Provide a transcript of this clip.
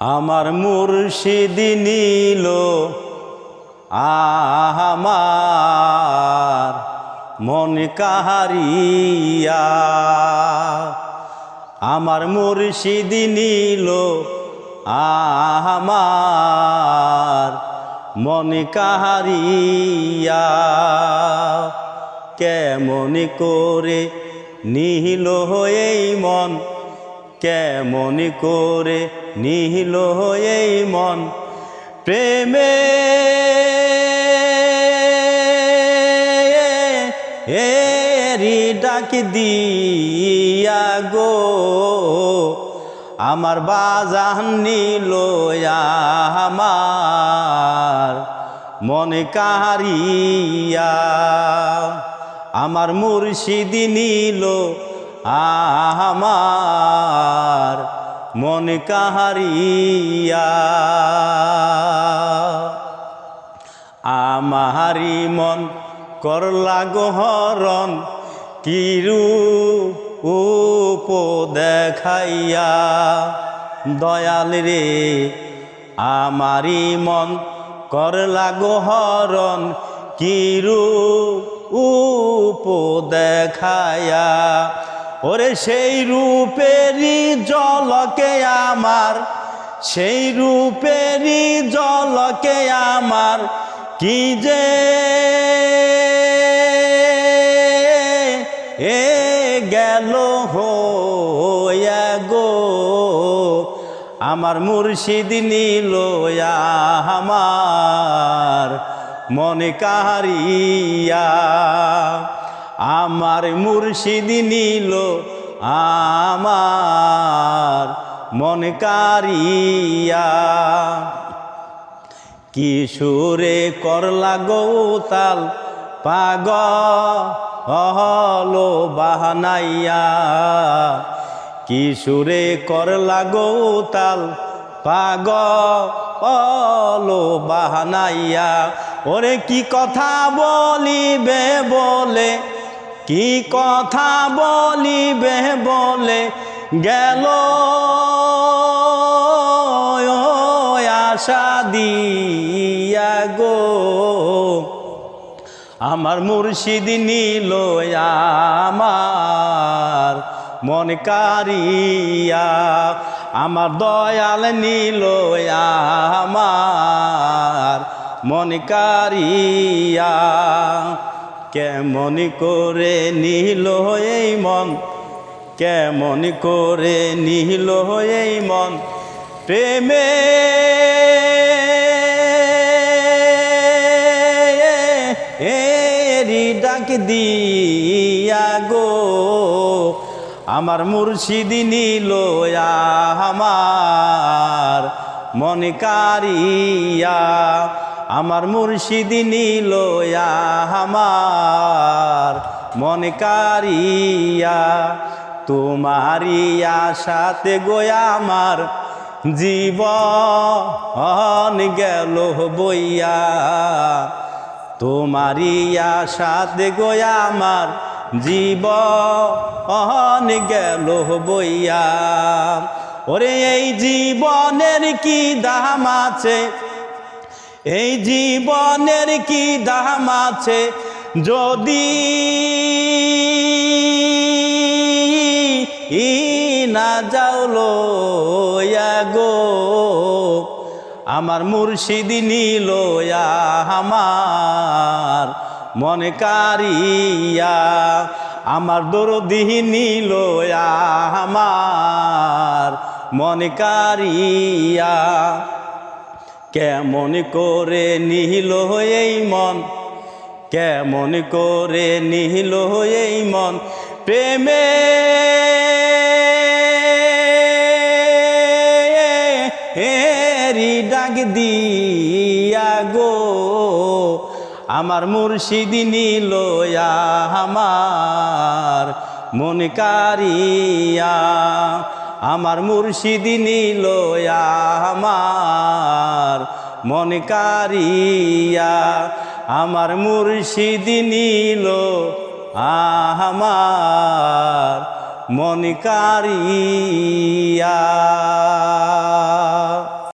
আমার মুর্শিদ নীল আমার মন কাহারিয়া। আমার মুর্শিদ নীল আমার মন কাহারিয়া। কেমন করে নিহিল এই মন কেমন করে নিহিল এই মন? প্রেমে এরি ডাক দিয়া গো, আমার বাজান নিল আমার, মনে কাহারিয়া। আমার মুর্শিদ নিল আমার। মন কাহারিয়া। আমারি মন করলা গহরণ কিরু উপ দেখাইয়া। দয়াল রে, আমারি মন করলা গহরণ কিরু উপ দেখায়া ওরে সেই রূপেরই জলকে আমার, সেই রূপেরই জলকে আমার, কি যে এ গেল হইয়া গো, আমার মুর্শিদ নিল আমার, মনে কাহারিয়া আমার মুর্শিদ নিল আমার মন কারিয়া। কিশোরে করলা গৌতাল পাগ হলো বাহানাইয়া কিশোরে করলা গৌতাল পাগ হলো বাহানাইয়া। ওরে কি কথা বলিবে বলে কি কথা বলিবে বলে গেল? আশা দিয়া গো। আমার মুর্শিদ নিল আমার মন কারিয়া। আমার দয়াল নিল আমার মন কারিয়া। কেমন করে নিল এই মন? কেমন করে নিল এই মন? প্রেমে এরি ডাক দিয়া গো, আমার মুর্শিদ নিল আমার মন কারিয়া। আমার মুর্শিদ নিল আমার মন কারিয়া। তোমারি আশাতে গোয়া আমার জীবন গেল বইয়া। তোমারি আশাতে গোয়া আমার জীবন গেল বইয়া। ওরে এই জীবনের কি দাম আছে? এই জীবনের কি দাম আছে? যদি ই না যাওলো গো, আমার মুর্শিদ নিল আমার মনে কারিয়া, আমার দরদি নিল আমার মনে কারিয়া। কেমন করে নিহিল এই মন? কেমন করে নিহিল এই মন? প্রেমে এরি ডাক দিয়া গো, আমার মুর্শিদ নিল আমার মন কারিয়া। আমার মুর্শিদি নিল আমার মন কারিয়া। আমার মুর্শিদি নিল আমার মন কারিয়া।